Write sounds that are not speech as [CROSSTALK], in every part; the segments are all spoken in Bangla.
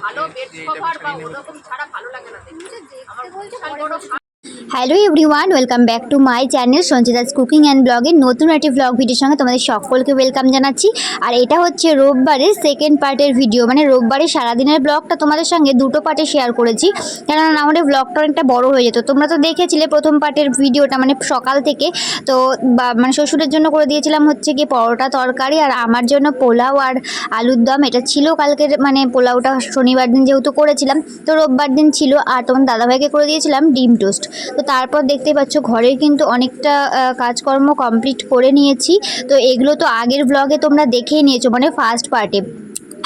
ভালো বেড কভার বা। ওরকম ছাড়া ভালো লাগে না দেখতে আমার বড় hello everyone welcome back to my channel Sanchita's cooking and ব্লগের নতুন একটি ব্লগ ভিডিওর সঙ্গে তোমাদের সকলকে ওয়েলকাম জানাচ্ছি। আর এটা হচ্ছে রোববারের সেকেন্ড পার্টের ভিডিও মানে রোববারের সারাদিনের ব্লগটা তোমাদের সঙ্গে দুটো পার্টে শেয়ার করেছি। কেননা আমাদের ব্লগটা অনেকটা বড় হয়ে যেত। তোমরা তো দেখেছিলে প্রথম পার্টের ভিডিওটা মানে সকাল থেকে। তো মানে শ্বশুরের জন্য করে দিয়েছিলাম হচ্ছে কি পরোটা তরকারি, আর আমার জন্য পোলাও আর আলুর দম। এটা ছিল কালকের মানে পোলাওটা শনিবার দিন যেহেতু করেছিলাম, তো রোববার দিন ছিল। আর তোমার দাদাভাইকে করে দিয়েছিলাম ডিম টোস্ট। তো তারপর দেখতে পাচ্ছ ঘরের কিন্তু অনেকটা কাজকর্ম কমপ্লিট করে নিয়েছি। তো এগুলো তো আগের ব্লগে তোমরা দেখেই নিয়েছো মানে ফার্স্ট পার্টে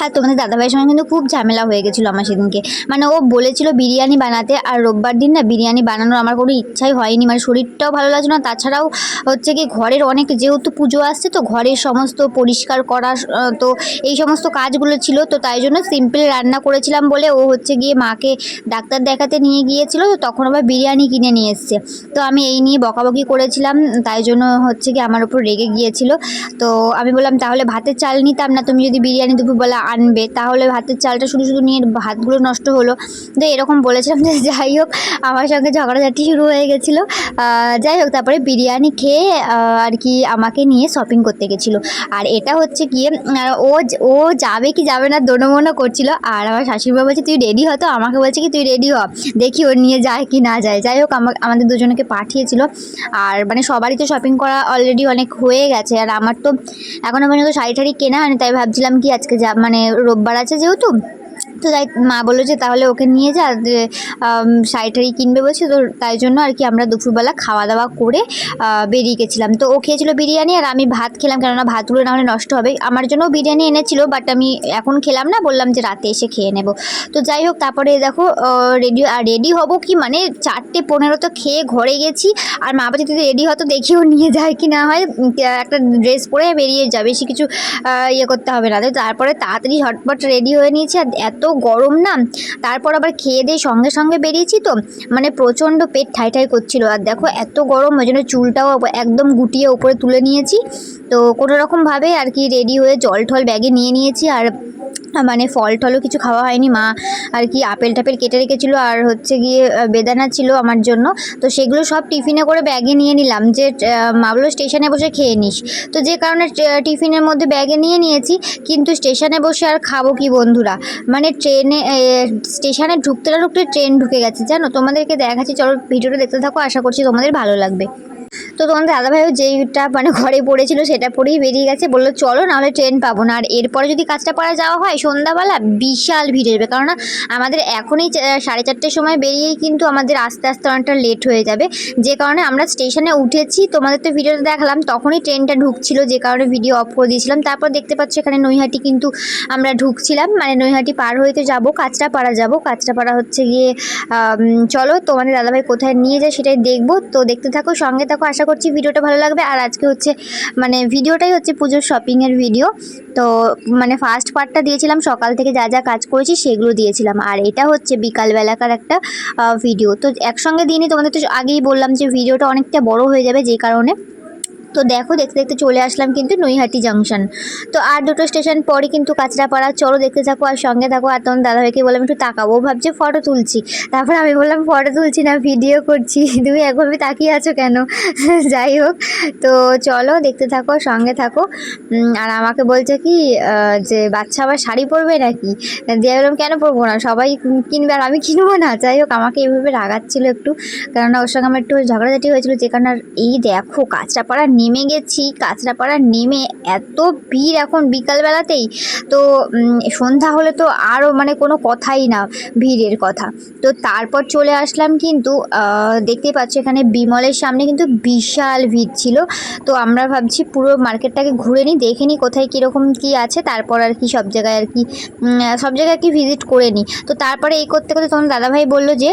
আর তোমাদের দাদাভাইয়ের সঙ্গে কিন্তু খুব ঝামেলা হয়ে গেছিল আমার সেদিনকে। মানে ও বলেছিল বিরিয়ানি বানাতে, আর রোববার দিন না বিরিয়ানি বানানোর আমার কোনো ইচ্ছাই হয়নি। মানে শরীরটাও ভালো লাগছে না, তাছাড়াও হচ্ছে কি ঘরের অনেক, যেহেতু পুজো আসছে তো ঘরের সমস্ত পরিষ্কার করা তো এই সমস্ত কাজগুলো ছিল, তো তাই জন্য সিম্পল রান্না করেছিলাম বলে ও হচ্ছে গিয়ে মাকে ডাক্তার দেখাতে নিয়ে গিয়েছিল, তো তখন আবার বিরিয়ানি কিনে নিয়ে এসছে। তো আমি এই নিয়ে বকাবকি করেছিলাম, তাই জন্য হচ্ছে কি আমার উপর রেগে গিয়েছিল। তো আমি বললাম তাহলে ভাতের চাল নিতাম না, তুমি যদি বিরিয়ানি দুপুরবেলা আনবে তাহলে ভাতের চালটা শুধু শুধু নিয়ে ভাতগুলো নষ্ট হলো। তো এরকম বলেছিলাম যে যাই হোক আমার সঙ্গে ঝগড়াঝাটি শুরু হয়ে গেছিল। যাই হোক তারপরে বিরিয়ানি খেয়ে আর কি আমাকে নিয়ে শপিং করতে গেছিল। আর এটা হচ্ছে আহ, ও ও যাবে কি যাবে না দোনোমনো করছিল। আর আমার শাশুড়িমা বলছে তুই রেডি হতো আমাকে বলছে কি তুই রেডি হ দেখি ও নিয়ে যায় কি না যায়। যাই হোক আমা- আমাদের দুজনকে পাঠিয়েছিল। আর মানে সবারই তো শপিং করা অলরেডি অনেক হয়ে গেছে। আর আমার তো এখনও পর্যন্ত শাড়ি টাড়ি কেনা হয়নি তাই ভাবছিলাম কি আজকে যা মানে রোববার আছে যেহেতু তো তাই মা বলল যে, তাহলে ওকে নিয়ে যা শাড়ি টাড়ি কিনবে বলছে, তো তাই জন্য আর কি আমরা দুপুরবেলা খাওয়া দাওয়া করে বেরিয়ে গেছিলাম। তো ও খেয়েছিল বিরিয়ানি আর আমি ভাত খেলাম, কেননা ভাতগুলো না হলে নষ্ট হবে। আমার জন্য বিরিয়ানি এনেছিল বাট আমি এখন খেলাম না, বললাম যে, রাতে এসে খেয়ে নেব। তো যাই হোক, তারপরে দেখো রেডি আর রেডি হব কি মানে চারটে পনেরো তো খেয়ে ঘরে গেছি। আর মা বাবা যদি রেডি হতো দেখিও নিয়ে যায় কি না হয়, একটা ড্রেস পরে বেরিয়ে যাবে, বেশি কিছু ইয়ে করতে হবে না। তারপরে তাড়াতাড়ি ঝটপট রেডি হয়ে নিয়েছি, আর এত গরম না, তারপর আবার খেয়ে দিয়ে সঙ্গে সঙ্গে বেরিয়েছি তো মানে প্রচণ্ড পেট ঠাই ঠাই করছিল। আর দেখো এত গরম, ওই জন্য চুলটাও একদম গুটিয়ে উপরে তুলে নিয়েছি। তো কোনো রকমভাবে আর কি রেডি হয়ে জল ঠল ব্যাগে নিয়ে নিয়েছি। আর মানে ফল টলও কিছু খাওয়া হয়নি, মা আর কি আপেল টাপেল কেটে রেখেছিলো আর হচ্ছে গিয়ে বেদানা ছিল আমার জন্য। তো সেগুলো সব টিফিনে করে ব্যাগে নিয়ে নিলাম যে মা বলল স্টেশনে বসে খেয়ে নিস। তো যে কারণে টিফিনের মধ্যে ব্যাগে নিয়ে নিয়েছি, কিন্তু স্টেশনে বসে আর খাব কি বন্ধুরা? মানে ট্রেনে স্টেশনে ঢুকতে না ঢুকতে ট্রেন ঢুকে গেছে, জানো? তোমাদেরকে দেখাচ্ছি, চলো ভিডিওটা দেখতে থাকো, আশা করছি তোমাদের ভালো লাগবে। তো তোমাদের দাদাভাইও যেইটা মানে ঘরে পড়েছিল সেটা পরেই বেরিয়ে গেছে। বলল, চলো নাহলে ট্রেন পাবো না। আর এরপরে যদি কাজটা পাড়া যাওয়া হয়, সন্ধ্যাবেলা বিশাল ভিড় হবে। কারণ আমাদের এখনই সাড়ে চারটের সময় বেরিয়েই কিন্তু আমাদের আস্তে আস্তে অনেকটা লেট হয়ে যাবে। যে কারণে আমরা স্টেশনে উঠেছি, তোমাদের তো ভিডিওটা দেখালাম, তখনই ট্রেনটা ঢুকছিল। যে কারণে ভিডিও অফ করে দিয়েছিলাম। তারপর দেখতে পাচ্ছ এখানে নৈহাটি কিন্তু আমরা ঢুকছিলাম। মানে নৈহাটি পার হয়ে হইতে যাব কাঁচরাপাড়া যাব। কাঁচরাপাড়া হচ্ছে গিয়ে চলো, তোমাদের দাদাভাই কোথায় নিয়ে যায় সেটাই দেখব। তো দেখতে থাকো, সঙ্গে থাকো, আশা করছি, ভিডিওটা ভালো লাগবে। আর আজকে হচ্ছে মানে ভিডিওটাই হচ্ছে পুজোর শপিংয়ের ভিডিও তো মানে ফার্স্ট পার্টটা দিয়েছিলাম, সকাল থেকে যা যা কাজ করেছি সেগুলো দিয়েছিলাম। আর এটা হচ্ছে বিকালবেলাকার একটা ভিডিও তো একসঙ্গে দিনই তোমাদের তো আগেই বললাম যে ভিডিওটা অনেকটা বড় হয়ে যাবে, যে কারণে। তো দেখো, দেখতে দেখতে চলে আসলাম কিন্তু নৈহাটি জাংশন তো আর দুটো স্টেশন পরে কিন্তু কাঁচরাপাড়া, চলো দেখতে থাকো আর সঙ্গে থাকো। আর তখন দাদাভাইকে বললাম, একটু তাকাবো ভাবছে ফটো তুলছি। তারপর আমি বললাম ফটো তুলছি না ভিডিও করছি। [LAUGHS] তুমি একভাবে তাকিয়ে আছো কেন? [LAUGHS] যাই হোক, তো চলো দেখতে থাকো, সঙ্গে থাকো। আর আমাকে বলছে কি যে বাচ্চা আবার শাড়ি পরবে নাকি? দিয়ে বললাম, কেন পরবো না? সবাই কিনবে আর আমি কিনবো না। যাই হোক, আমাকে এইভাবে রাগাচ্ছিল একটু। কেননা ওর সঙ্গে আমার একটু ঝগড়াঝাটি হয়েছিল, যে কারণে এই দেখো, কাঁচরাপাড়া নেমে গেছি কাঁচরাপাড়া নেমে এত ভিড় এখন বিকালবেলাতেই। তো সন্ধ্যা হলে তো আরও মানে কোনো কথাই না ভিড়ের কথা। তো তারপর চলে আসলাম কিন্তু আহ, দেখতেই পাচ্ছি এখানে বিমলের সামনে কিন্তু বিশাল ভিড় ছিল। তো আমরা ভাবছি পুরো মার্কেটটাকে ঘুরে নিই দেখে নিই কোথায় কীরকম কী আছে তারপর আর কি সব জায়গায় আর কি সব জায়গায় আর কি ভিজিট করে নিই। তো তারপরে এই করতে করতে তখন দাদাভাই বলল যে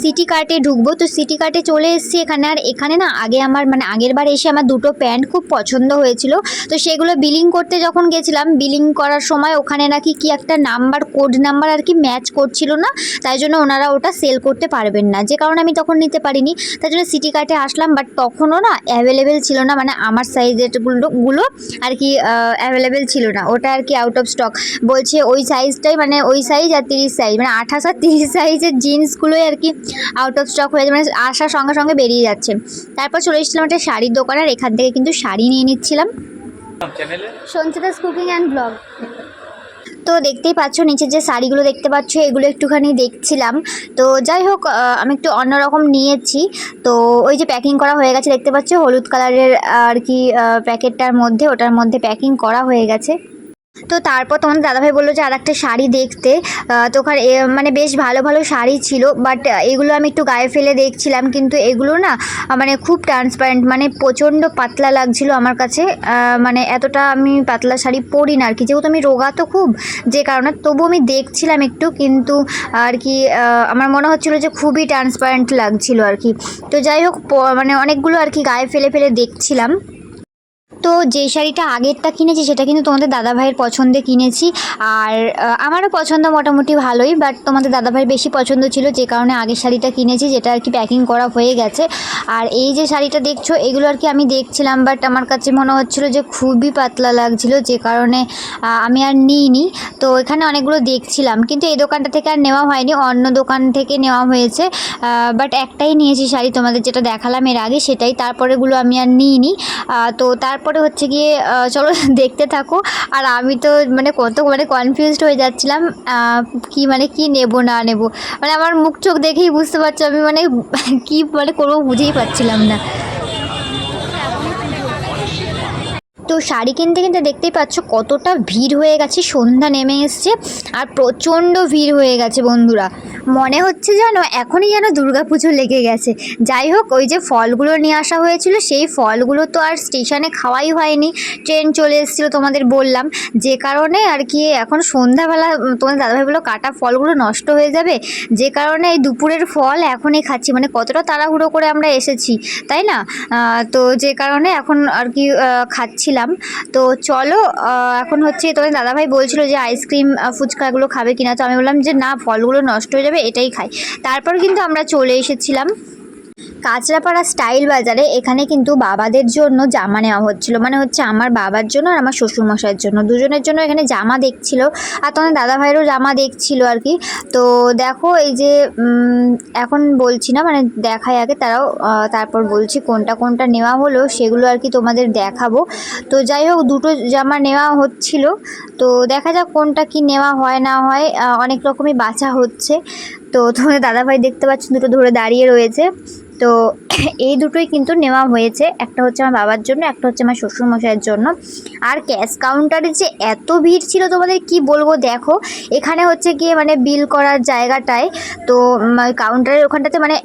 সিটি কার্টে ঢুকবো। তো সিটি কার্টে চলে এসেছি এখানে। আর এখানে না, আগে আমার মানে আগের বার এসে আমার দুটো প্যান্ট খুব পছন্দ হয়েছিল। তো সেগুলো বিলিং করতে যখন গেছিলাম বিলিং করার সময় ওখানে নাকি কি একটা নাম্বার কোড নাম্বার আর কি ম্যাচ করছিল না? তাই জন্য ওনারা ওটা সেল করতে পারবেন না। যে কারণে আমি তখন নিতে পারিনি। তাই জন্য সিটি কার্টে আসলাম বাট তখনও না অ্যাভেলেবেল ছিল না। মানে আমার সাইজেরগুলো গুলো আর কি অ্যাভেলেবেল ছিল না। ওটা আর কি আউট অফ স্টক বলছে ওই সাইজটাই মানে ওই সাইজ আর তিরিশ সাইজ মানে আঠাশ আর তিরিশ সাইজের জিন্সগুলোই আর কি আউট অফ স্টক হয়ে মানে আসার সঙ্গে সঙ্গে বেরিয়ে যাচ্ছে। তারপর চলে এসেছিলাম একটা শাড়ির দোকান আর এখান থেকে কিন্তু শাড়ি নিয়ে নিচ্ছিলাম। Sanchita's cooking and blog. তো দেখতেই পাচ্ছ নিচে যে শাড়িগুলো দেখতে পাচ্ছ এগুলো একটুখানি দেখছিলাম। তো যাই হোক আমি একটু অন্যরকম নিয়েছি। তো ওই যে প্যাকিং করা হয়ে গেছে দেখতে পাচ্ছ হলুদ কালারের আর কি প্যাকেটটার মধ্যে ওটার মধ্যে প্যাকিং করা হয়ে গেছে। তো তারপর তোমাদের দাদাভাই বলল যে আর একটা শাড়ি দেখতে। তো ওখানে মানে বেশ ভালো ভালো শাড়ি ছিল বাট এগুলো আমি একটু গায়ে ফেলে দেখছিলাম, কিন্তু এগুলো না মানে খুব ট্রান্সপারেন্ট মানে প্রচণ্ড পাতলা লাগছিল আমার কাছে। মানে এতটা আমি পাতলা শাড়ি পরি না আর কি, যেহেতু আমি রোগা তো খুব, যে কারণে তবু আমি দেখছিলাম একটু, কিন্তু আর কি আমার মনে হচ্ছিল যে খুবই ট্রান্সপারেন্ট লাগছিল আর কি। তো যাই হোক মানে অনেকগুলো আর কি গায়ে ফেলে ফেলে দেখছিলাম। তো যে শাড়িটা আগেরটা কিনেছি, সেটা কিন্তু তোমাদের দাদাভাইয়ের পছন্দে কিনেছি। আর আমারও পছন্দ মোটামুটি ভালোই বাট তোমাদের দাদাভাইয়ের বেশি পছন্দ ছিল যে কারণে আগের শাড়িটা কিনেছি, যেটা আর কি প্যাকিং করা হয়ে গেছে। আর এই যে শাড়িটা দেখছ, এগুলো আর কি আমি দেখছিলাম বাট আমার কাছে মনে হচ্ছিল যে খুবই পাতলা লাগছিল, যে কারণে আমি আর নিইনি। তো এখানে অনেকগুলো দেখছিলাম, কিন্তু এই দোকানটা থেকে আর নেওয়া হয়নি, অন্য দোকান থেকে নেওয়া হয়েছে। বাট একটাই নিয়েছি শাড়ি তোমাদের যেটা দেখালাম এর আগে, সেটাই। তারপরেগুলো আমি আর নিইনি। তো তারপরে হচ্ছে গিয়ে চলো [LAUGHS] দেখতে থাকো। আর আমি তো মানে কত মানে কনফিউজড হয়ে যাচ্ছিলাম কি মানে কি নেব, না নেব। মানে আমার মুখ চোখ দেখেই বুঝতে পারছ, আমি মানে [LAUGHS] কি মানে করব বুঝেই পাচ্ছিলাম না। তো শাড়ি কিনতে কিনতে দেখতেই পাচ্ছ কতটা ভিড় হয়ে গেছে সন্ধ্যা নেমে এসছে আর প্রচণ্ড ভিড় হয়ে গেছে বন্ধুরা। মনে হচ্ছে যেন এখনই যেন দুর্গাপুজো লেগে গেছে। যাই হোক ওই যে ফলগুলো নিয়ে আসা হয়েছিল সেই ফলগুলো তো আর স্টেশনে খাওয়াই হয়নি। ট্রেন চলে এসেছিল তোমাদের বললাম। যে কারণে আর কি এখন সন্ধ্যাবেলা তোমাদের দাদাভাই বলল কাটা ফলগুলো নষ্ট হয়ে যাবে। যে কারণে এই দুপুরের ফল এখনই খাচ্ছি। মানে কতটা তাড়াহুড়ো করে আমরা এসেছি তাই না? তো যে কারণে এখন আর কি আহ, খাচ্ছিলাম তো চলো এখন হচ্ছে তোমাদের দাদাভাই বলছিল যে আইসক্রিম ফুচকাগুলো খাবে কিনা। তো আমি বললাম যে না, ফলগুলো নষ্ট হয়ে যাবে, এটাই খাই। তারপর কিন্তু আমরা চলে এসেছিলাম। কাঁচরাপাড়া স্টাইল বাজারে এখানে কিন্তু বাবাদের জন্য জামা নেওয়া হচ্ছিল। মানে হচ্ছে আমার বাবার জন্য আর আমার শ্বশুরমশাইয়ের জন্য। দুজনের জন্য এখানে জামা দেখছিল। আর তোমার দাদা ভাইয়েরও জামা দেখছিল আর কি। তো দেখো এই যে এখন বলছি না মানে দেখাই আগে, তারাও তারপর বলছি কোনটা কোনটা নেওয়া হলো, সেগুলো আর কি তোমাদের দেখাবো। তো যাই হোক, দুটো জামা নেওয়া হচ্ছিল। তো দেখা যাক কোনটা কি নেওয়া হয় না হয় অনেক রকমই বাছা হচ্ছে। তো তোমাদের দাদাভাই দেখতে পাচ্ছেন দুটো ধরে দাঁড়িয়ে রয়েছে। তো এই দুটোই কিন্তু নেওয়া হয়েছে। একটা হচ্ছে আমার বাবার জন্য, একটা হচ্ছে আমার শ্বশুরমশাইয়ের জন্য। আর ক্যাশ কাউন্টারে যে এত ভিড় ছিল তোমাদের কি বলব? দেখো, এখানে হচ্ছে গিয়ে মানে বিল করার জায়গাটায়, তো কাউন্টারের ওখানটাতে মানে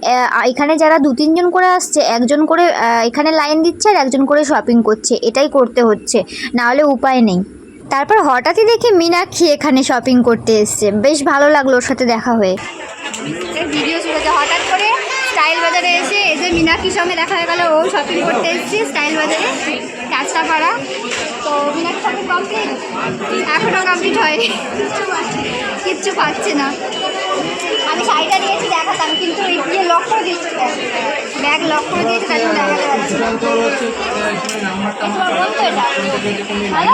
এখানে যারা দু, তিনজন করে আসছে, একজন করে এখানে লাইন দিচ্ছে আর একজন করে শপিং করছে। এটাই করতে হচ্ছে। না হলে উপায় নেই। তারপর হঠাৎই দেখি মীনাক্ষী এখানে শপিং করতে এসছে। বেশ ভালো লাগল ওর সাথে দেখা হয়ে। ভিডিও শুরু হয়েছে হঠাৎ করে স্টাইল বাজারে এসে এসে মীনাক্ষীর সঙ্গে দেখা হয়ে গেল, ও শপিং করতে এসছে স্টাইল বাজারে। কাঁচরাপাড়া তো মীনাক্ষী শপিং কমপ্লিট এখনও কমপ্লিট হয়নি। কিচ্ছু পাচ্ছে না। আমি শাড়িটা নিয়েছি, দেখাতাম, কিন্তু ইয়ে লক করে দিয়েছি ব্যাগ লক করে দিয়েছি, তাই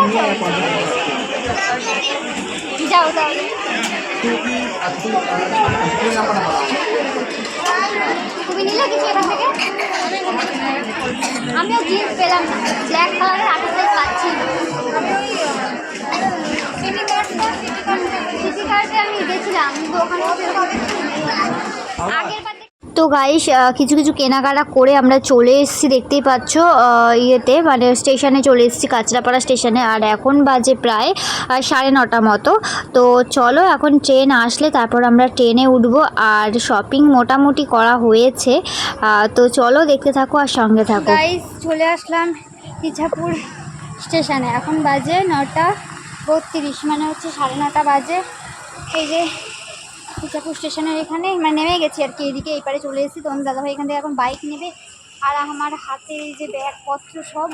আছে? যাও তাহলে তুমি নিলে কিছু এখান থেকে? আমিও জিন্স পেলাম না। ব্ল্যাক কালারের আঠাশ সাইজ পাচ্ছি সিটি কার্ডে আমি গেছিলাম কিন্তু ওখানে আগের তো গাইস কিছু কিছু কেনাকাটা করে আমরা চলে এসেছি, দেখতেই পাচ্ছ ইয়েতে মানে স্টেশনে চলে এসেছি, কাঁচরাপাড়া স্টেশনে আর এখন বাজে প্রায় সাড়ে নটা মতো। তো চলো এখন ট্রেন আসলে তারপর আমরা ট্রেনে উঠবো। আর শপিং মোটামুটি করা হয়েছে। তো চলো দেখতে থাকো আর সঙ্গে থাকো। গাইস চলে আসলাম ইছাপুর স্টেশনে এখন বাজে নটা বত্রিশ মানে হচ্ছে সাড়ে নটা বাজে। এই যে ইচ্ছাপুর স্টেশনের এখানে মানে নেমে গেছি আর কি, এদিকে এই পারে চলে এসেছি। তোমাদের দাদাভাই এখান থেকে এখন বাইক নেবে। আর আমার হাতে এই যে ব্যাগপত্র সব,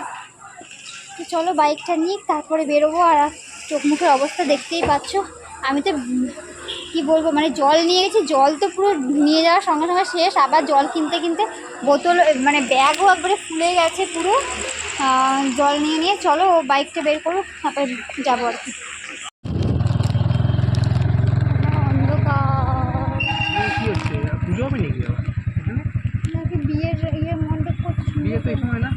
তো চলো বাইকটা নিই তারপরে বেরোবো। আর চোখ মুখের অবস্থা দেখতেই পাচ্ছ। আমি তো, কি বলব মানে জল নিয়ে গেছি। জল তো পুরো নিয়ে যাওয়ার সঙ্গে সঙ্গে শেষ। আবার জল কিনতে কিনতে বোতল মানে ব্যাগও একবারে ফুলে গেছে পুরো। জল নিয়ে নিয়ে চলো বাইকটা বের করো তারপরে যাব আর কি। তো এই সময় না?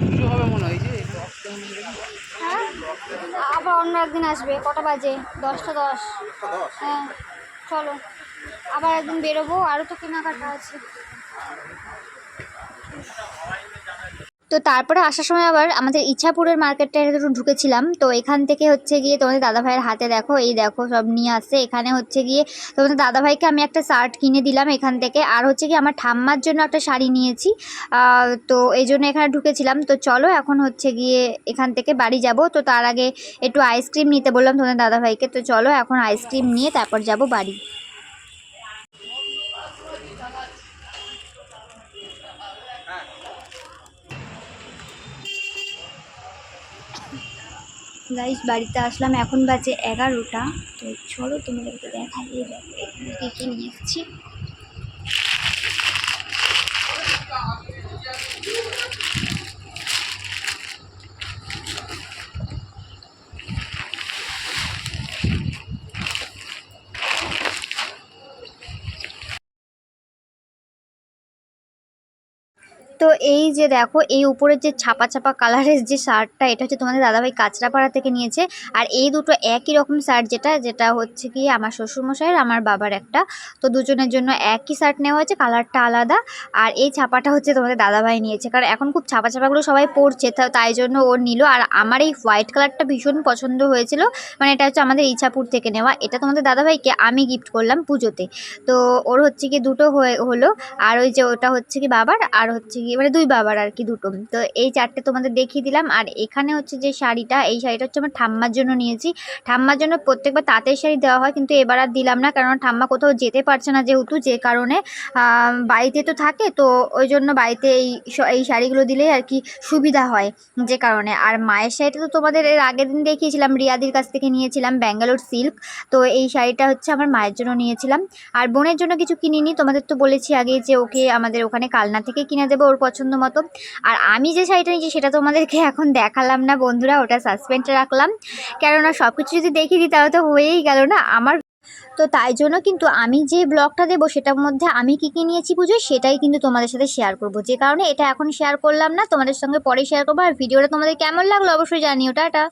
পুজো হবে মনে হয় যে হ্যাঁ আবার অন্য একদিন আসবে কটা বাজে? দশটা দশ। হ্যাঁ চলো। আবার একদিন বেরোবো আরও তো কেনাকাটা আছে। তো তারপরে আসার সময় আবার আমাদের ইচ্ছাপুরের মার্কেটটা একটু ঢুকেছিলাম। তো এখান থেকে হচ্ছে গিয়ে তোমাদের দাদাভাইয়ের হাতে দেখো, এই দেখো সব নিয়ে আসছে। এখানে হচ্ছে গিয়ে তোমাদের দাদাভাইকে আমি একটা শার্ট কিনে দিলাম এখান থেকে। আর হচ্ছে কি আমার ঠাম্মার জন্য একটা শাড়ি নিয়েছি। তো এই জন্য এখানে ঢুকেছিলাম। তো চলো এখন হচ্ছে গিয়ে এখান থেকে বাড়ি যাব। তো তার আগে একটু আইসক্রিম নিতে বললাম তোমাদের দাদাভাইকে তো চলো এখন আইসক্রিম নিয়ে তারপর যাব বাড়ি। গাইস বাড়িতে আসলাম। এখন বাজে এগারোটা। তো চলো তোমাদেরকে দেখাই, এই দেখো, এখানে নিয়ে এসেছি। তো এই যে দেখো, এই উপরের যে ছাপা ছাপা কালারের যে শার্টটা, এটা হচ্ছে তোমাদের দাদাভাই কাঁচরাপাড়া থেকে নিয়েছে। আর এই দুটো একই রকম শার্ট যেটা যেটা হচ্ছে কি আমার শ্বশুরমশাইয়ের, আমার বাবার একটা। তো দুজনের জন্য একই শার্ট নেওয়া হয়েছে, কালারটা আলাদা। আর এই ছাপাটা হচ্ছে তোমাদের দাদাভাই নিয়েছে। কারণ এখন খুব ছাপা ছাপাগুলো সবাই পরছে, তা- তাই জন্য ও নিল। আর আমার এই হোয়াইট কালারটা ভীষণ পছন্দ হয়েছিল। মানে এটা হচ্ছে আমাদের ইছাপুর থেকে নেওয়া। এটা তোমাদের দাদাভাইকে আমি গিফট করলাম পুজোতে। তো ওর হচ্ছে কি দুটো হয়ে, হলো। আর ওই যে ওটা হচ্ছে কি বাবার, আর হচ্ছে কি মানে দুই বাবার আর কি দুটো। তো এই চারটে তোমাদের দেখিয়ে দিলাম। আর এখানে হচ্ছে যে শাড়িটা, এই শাড়িটা হচ্ছে আমার ঠাম্মার জন্য নিয়েছি। ঠাম্মার জন্য প্রত্যেকবার তাঁতের শাড়ি দেওয়া হয়, কিন্তু এবার আর দিলাম না, কারণ ঠাম্মা কোথাও যেতে পারছে না যেহেতু, যে কারণে বাড়িতে তো থাকে, তো ওই জন্য বাড়িতে এই এই শাড়িগুলো দিলে আর কি সুবিধা হয়, যে কারণে। আর মায়ের শাড়িটা তো তোমাদের এর আগের দিন দেখিয়েছিলাম, রিয়াদির কাছ থেকে নিয়েছিলাম, ব্যাঙ্গালোর সিল্ক। তো এই শাড়িটা হচ্ছে আমার মায়ের জন্য নিয়েছিলাম। আর বোনের জন্য কিছু কিনিনি, তোমাদের তো বলেছি আগে যে ওকে আমাদের ওখানে কালনা থেকে কিনে দেবো, ওর পছন্দ মতো। আর আমি যে শাড়িটা নিয়েছি, সেটা তোমাদেরকে এখন দেখালাম না বন্ধুরা, ওটা সাসপেন্ডে রাখলাম। কেননা সব কিছু যদি দেখিয়ে দিই, তাহলে তো হয়েই গেল না আমার। তো তাই জন্য কিন্তু আমি যে ব্লগটা দেবো, সেটার মধ্যে আমি কী কী নিয়েছি পুজো, সেটাই কিন্তু তোমাদের সাথে শেয়ার করব। যে কারণে এটা এখন শেয়ার করলাম না, তোমাদের সঙ্গে পরে শেয়ার করব। আর ভিডিওটা তোমাদের কেমন লাগল অবশ্যই জানিও। টাটা।